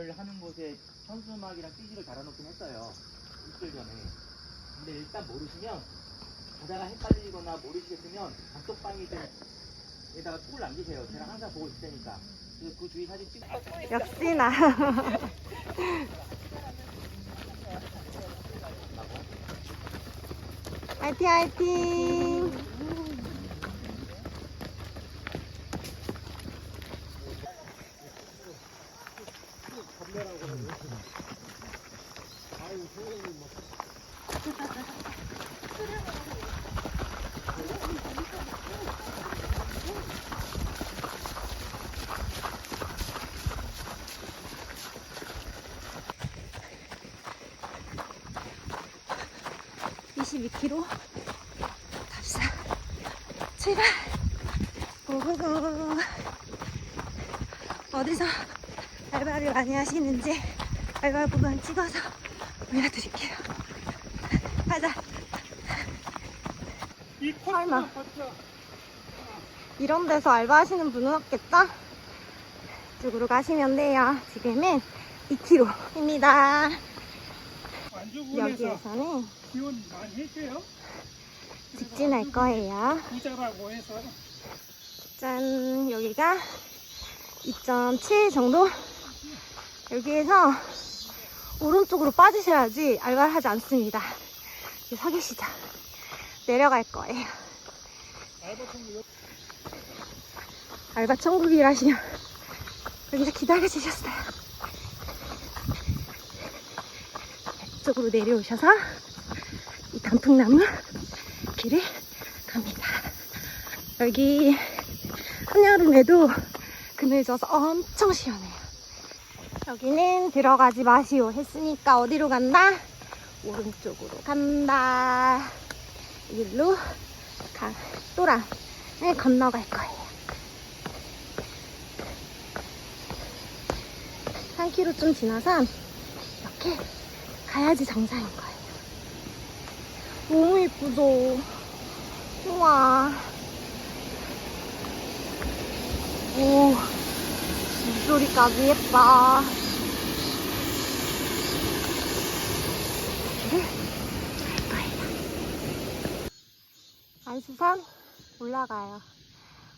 알바를 하는 곳에 현수막이랑 띠지를 달아놓긴 했어요. 이틀 전에. 근데 일단 모르시면 가다가 헷갈리거나 모르시겠으면 단톡방에다가 톡을 남기세요. 제가 항상 보고 있을 테니까. 그래서 그 주위 사진 찍고 역시나. 화이팅 화이팅. 이십이 k 로 갑시다. 출발. 고고고. 어디서 알바를 많이 하시는지 알바 부분 찍어서 올려드릴게요. 가자. 설마. 이런 데서 알바하시는 분은 없겠죠? 이쪽으로 가시면 돼요. 지금은 2km입니다. 완주군에서 여기에서는 지원 많이 했어요. 직진할 거예요. 부자라고 해서 짠, 여기가 2.7 정도? 여기에서 오른쪽으로 빠지셔야지 알바를 하지 않습니다. 여기 서 계시죠? 내려갈 거예요. 알바 천국이라시면 여기서 기다려주셨어요. 이쪽으로 내려오셔서 이 단풍나무 길을 갑니다. 여기 한여름에도 그늘 져서 엄청 시원해요. 여기는 들어가지 마시오 했으니까 어디로 간다? 오른쪽으로 간다. 일로 가, 또랑을 건너갈 거예요. 3km 좀 지나서 이렇게 가야지 정상인 거예요. 너무 예쁘죠? 우와. 오, 물소리까지 예뻐. 길을 갈 거예요. 안수산 올라가요.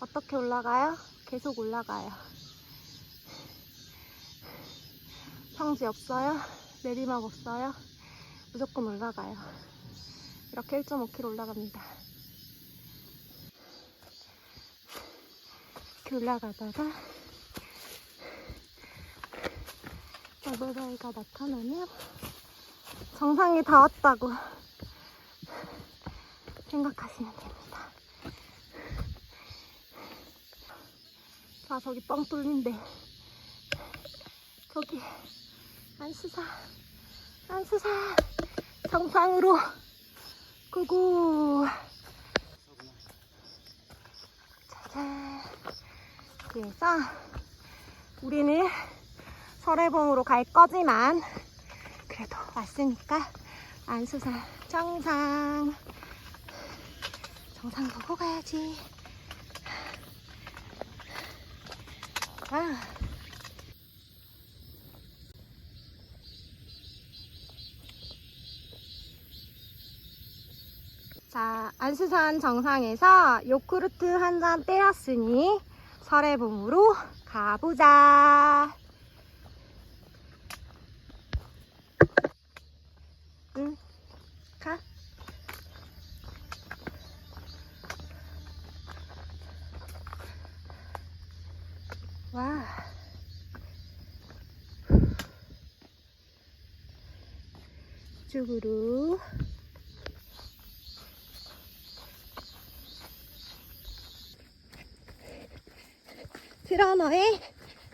어떻게 올라가요? 계속 올라가요. 평지 없어요? 내리막 없어요? 무조건 올라가요. 이렇게 1.5km 올라갑니다. 이렇게 올라가다가 어버바이가 나타나면 정상에 다 왔다고 생각하시면 됩니다. 자, 저기 뻥 뚫린데 저기 안수사 안수사 정상으로 고고 짜잔. 그래서 우리는 설해봉으로 갈 거지만 그래도 왔으니까 안수산 정상. 정상 보고 가야지. 아. 자, 안수산 정상에서 요구르트 한 잔 때렸으니 설해봉으로 가보자. 응, 가. 와. 이쪽으로. 트러너의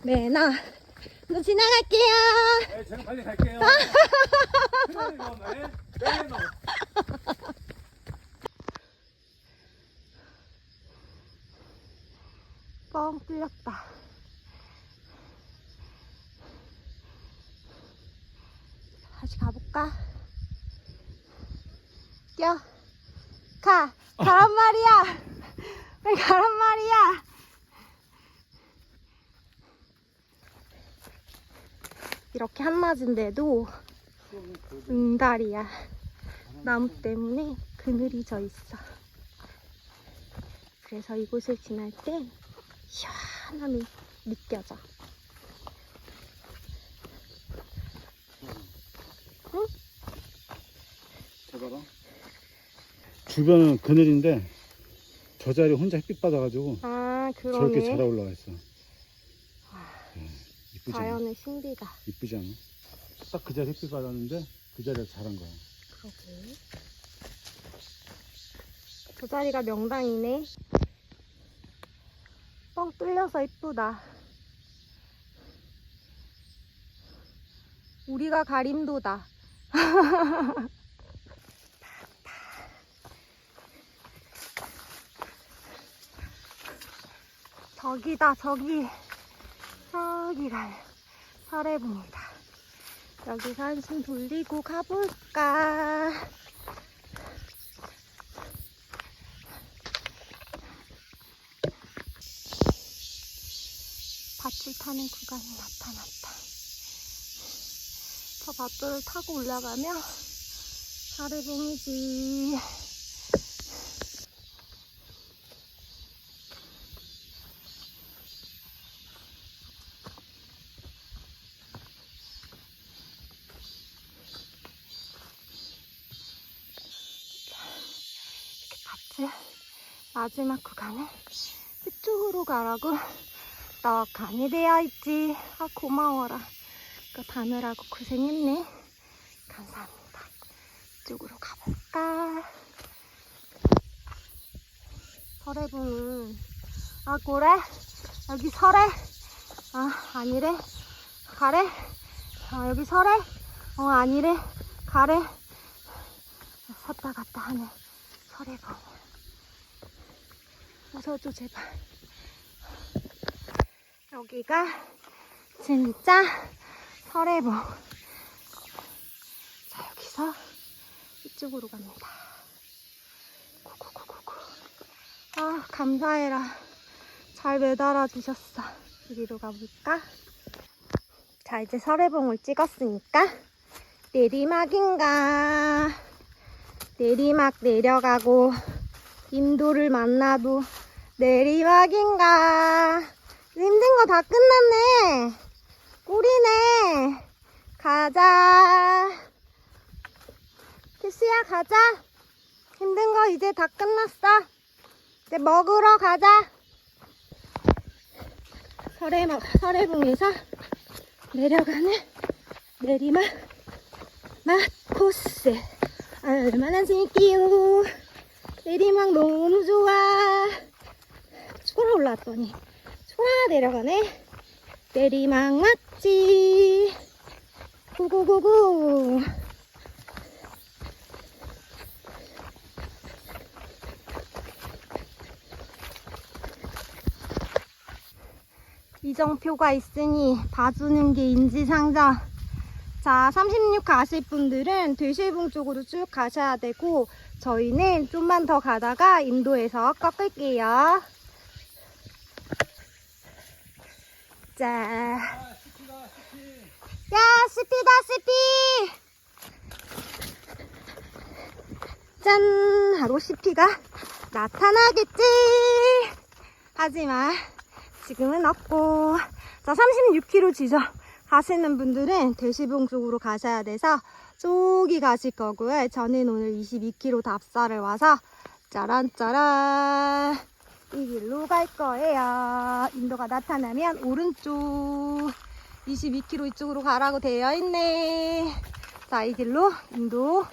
매너. 너 지나갈게요. 네, 제가 빨리 갈게요. 트레이너, 네, 트레이너. 뻥 뚫렸다. 다시 가볼까? 뛰어. 가. 가란 말이야. 왜 가란 말 이렇게 한낮인데도 응달이야. 나무 때문에 그늘이 져 있어. 그래서 이곳을 지날 때 시원함이 느껴져. 저 봐라. 주변은 그늘인데 저 자리 혼자 햇빛 받아가지고 아, 저렇게 잘. 올라가 있어. 예, 이쁘지 않아? 자연의 신비다. 이쁘지 않아? 딱 그 자리 햇빛 받았는데 그 자리에서 자란 거야. 그러게. 저 자리가 명당이네. 뻥 뚫려서 이쁘다. 우리가 가림도다. 저기다, 저기. 저기가 설해봉이다. 여기서 한숨 돌리고 가볼까? 밧줄 타는 구간이 나타났다. 저 밧줄을 타고 올라가면 아래봉이지. 마지막 구간은 이쪽으로 가라고 떡하니 되어 있지. 아 고마워라. 이거 다느라고 고생했네. 감사합니다. 이쪽으로 가볼까? 설해봉은 아 그래? 여기 설해? 아 아니래? 가래? 아 여기 설해? 어 아니래? 가래? 섰다 갔다 하네 설해봉 어서줘 제발 여기가 진짜 설해봉. 자, 여기서 이쪽으로 갑니다. 고고고고고. 아, 감사해라. 잘 매달아 주셨어. 여기로 가볼까? 자, 이제 설해봉을 찍었으니까 내리막인가. 내리막 내려가고 인도를 만나도 내리막인가. 힘든 거 다 끝났네. 꿀이네. 가자. 키스야, 가자. 힘든 거 이제 다 끝났어. 이제 먹으러 가자. 설해막, 설해봉에서 내려가는 내리막 맛코스. 얼마나 재밌게요. 내리막 너무 좋아. 초라 올라왔더니 초라 내려가네. 내리막 맞지. 구구구구. 이정표가 있으니 봐주는 게 인지상정. 자, 36 가실 분들은 대실봉 쪽으로 쭉 가셔야 되고, 저희는 좀만 더 가다가 인도에서 꺾을게요. 자. 야, 스피다, 스피! 짠! 하고 스피가 나타나겠지! 하지만, 지금은 없고. 자, 36km 지점 가시는 분들은 대시봉 쪽으로 가셔야 돼서, 저기 가실 거고요. 저는 오늘 22km 답사를 와서, 짜란짜란! 이 길로 갈 거예요. 인도가 나타나면 오른쪽 22km 이쪽으로 가라고 되어 있네. 자, 이 길로 인도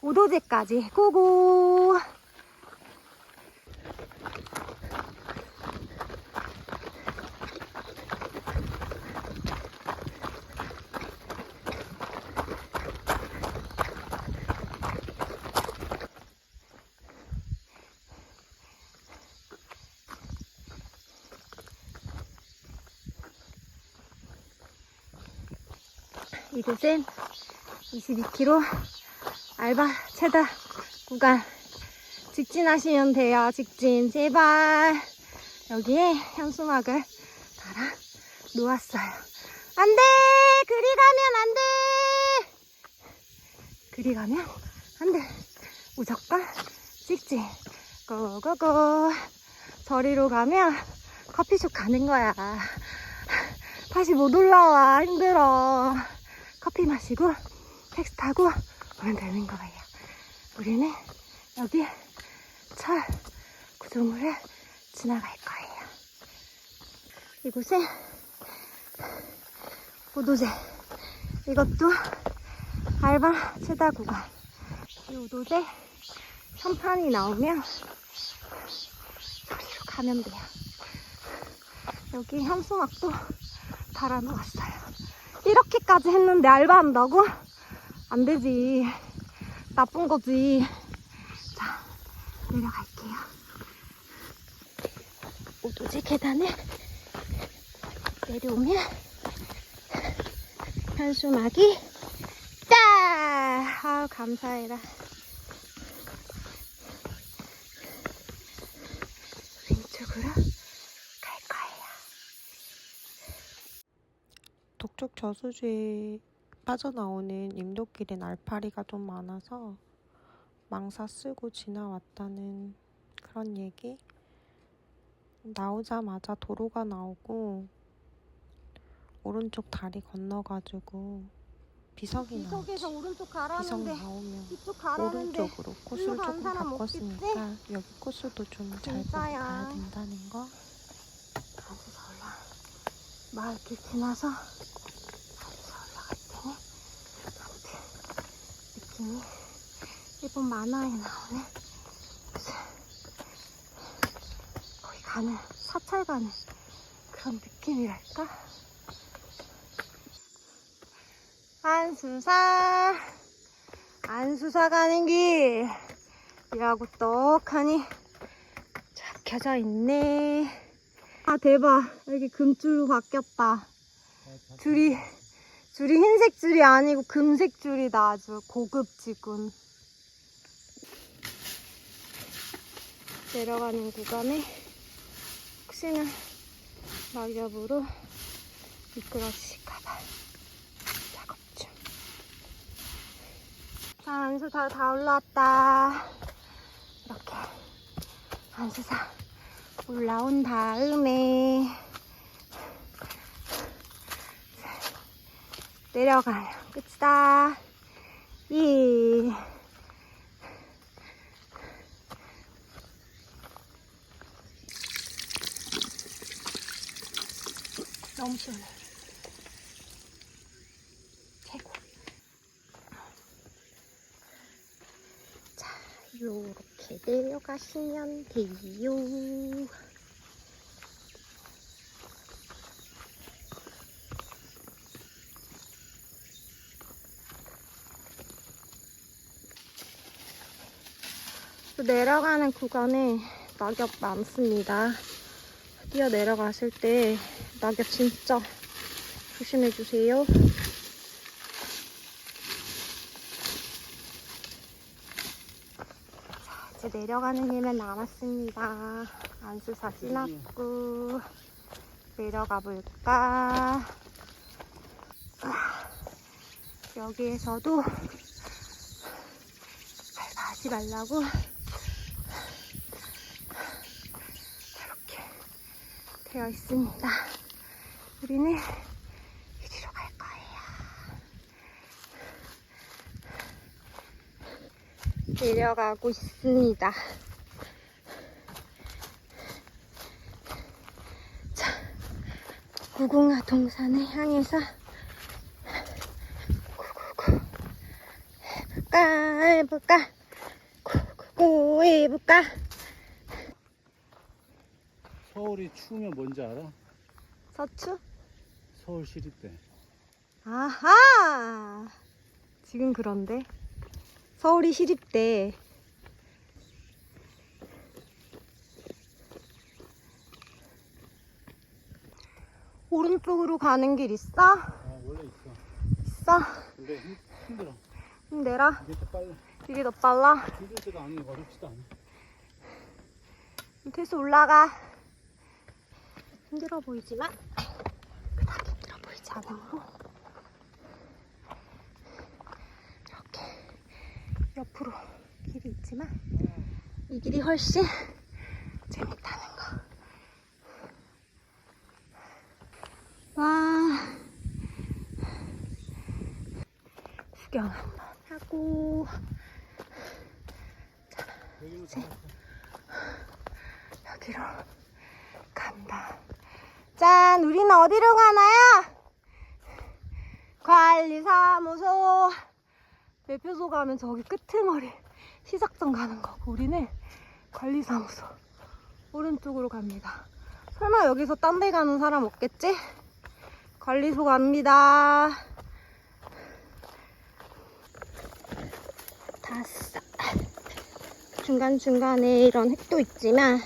오도제까지 고고. 이곳은 22km 알바 체다 구간 직진하시면 돼요. 직진 제발 여기에 현수막을 달아 놓았어요. 안돼 그리 가면 안 돼. 그리 가면 안 돼. 무조건 찍찍. 고고고. 저리로 가면 커피숍 가는 거야. 다시 못 올라와. 힘들어. 커피 마시고 택시 타고 오면 되는 거예요. 우리는 여기 철 구조물을 지나갈 거예요. 이곳에 우도제 이것도 알바 최다 구간 이 우도제 선판이 나오면 저리로 가면 돼요 여기 현수막도 달아놓았어요 이렇게까지 했는데 알바한다고? 안 되지 나쁜 거지 자 내려갈게요 우도제 계단을 내려오면 현수막이 딱! 아우 감사해라 왼쪽으로 갈 거예요 북쪽 저수지에 빠져나오는 임도길엔 알파리가 좀 많아서 망사 쓰고 지나왔다는 그런 얘기. 나오자마자 도로가 나오고 오른쪽 다리 건너가지고 비석이 나오지. 이쪽에서 오른쪽 비석 가라는데 나오면 이쪽 가라는데 오른쪽으로 코스를 조금 사람 바꿨으니까 여기 코스도 좀 잘 보고 진짜야. 가야 된다는 거. 다시 올라 마을길 지나서 다시 올라갈 테니 아무튼 느낌이 일본 만화에 나오는 무슨 거기 가는 사찰 가는 그런 느낌이랄까? 안수사! 안수사 가는 길이라고 떡하니 적혀져 있네. 아 대박. 여기 금줄로 바뀌었다. 줄이 줄이 흰색 줄이 아니고 금색 줄이다 아주 고급 지군 내려가는 구간에 혹시나 낙엽으로 미끄러지실까봐 작업 중. 자, 안수 다, 다 올라왔다. 이렇게 안수사 올라온 다음에 내려가면 끝이다. 이 너무 시원해. 최고. 자, 요렇게 내려가시면 돼요. 내려가는 구간에 낙엽 많습니다. 뛰어 내려가실 때 낙엽 진짜 조심해 주세요. 자, 이제 내려가는 길만 남았습니다. 안수사 지났고 내려가 볼까? 아, 여기에서도 밟아하지 말라고 이렇게 되어 있습니다. 우리는 이리로 갈 거예요. 내려가고 있습니다. 자, 무궁화 동산을 향해서 구구구 해볼까 해볼까 구구구 해볼까 서울이 추우면 뭔지 알아? 서추? 서울 시립대. 아하! 지금 그런데? 서울이 시립대. 오른쪽으로 가는 길 있어? 아 원래 있어. 있어? 근데 힘, 힘들어. 힘내라. 이게 더 빨라. 이게 더 빨라. 힘들지도 않고 어렵지도 않아. 밑에서 올라가. 힘들어 보이지만 그닥 힘들어 보이지 않으므로 이렇게 옆으로 길이 있지만 이 길이 훨씬 재밌다는 거. 와. 구경 한번 하고. 자, 이제 여기로 간다. 짠, 우리는 어디로 가나요? 관리사무소. 매표소 가면 저기 끄트머리 시작점 가는 거고 우리는 관리사무소 오른쪽으로 갑니다. 설마 여기서 딴 데 가는 사람 없겠지? 관리소 갑니다. 다싸. 중간중간에 이런 흙도 있지만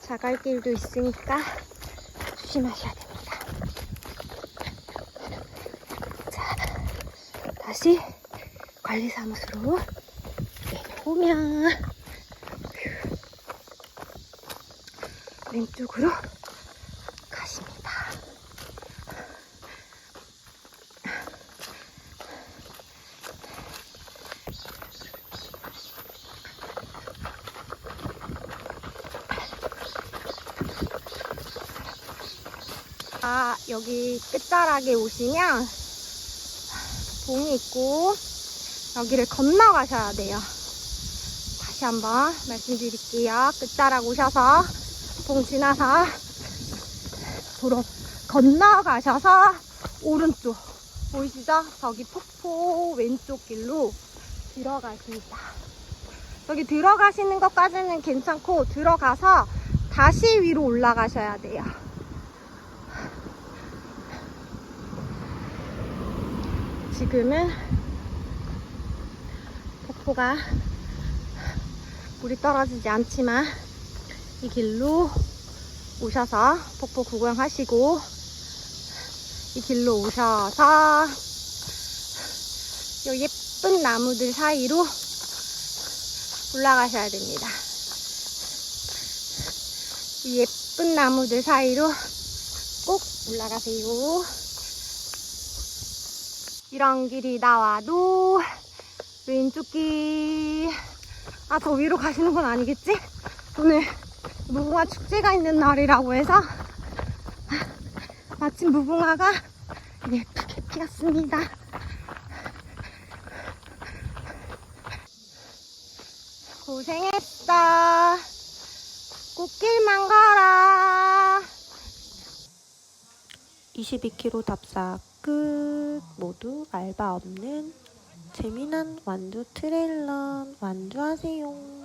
자갈길도 있으니까 조심하셔야 됩니다. 자, 다시 관리사무소로 내려오면 왼쪽으로 여기 끝자락에 오시면 봉이 있고 여기를 건너가셔야 돼요. 다시 한번 말씀드릴게요. 끝자락 오셔서 봉 지나서 도로 건너가셔서 오른쪽 보이시죠? 저기 폭포 왼쪽 길로 들어가십니다. 여기 들어가시는 것까지는 괜찮고 들어가서 다시 위로 올라가셔야 돼요. 지금은 폭포가 물이 떨어지지 않지만 이 길로 오셔서 폭포 구경하시고 이 길로 오셔서 이 예쁜 나무들 사이로 올라가셔야 됩니다. 이 예쁜 나무들 사이로 꼭 올라가세요. 이런 길이 나와도 왼쪽 길. 아, 더 위로 가시는 건 아니겠지? 오늘 무궁화 축제가 있는 날이라고 해서 마침 무궁화가 예쁘게 피었습니다. 고생했어. 꽃길만 걸어. 22km 답사 끝. 모두 알바 없는 재미난 완두 트레일런 완주하세요.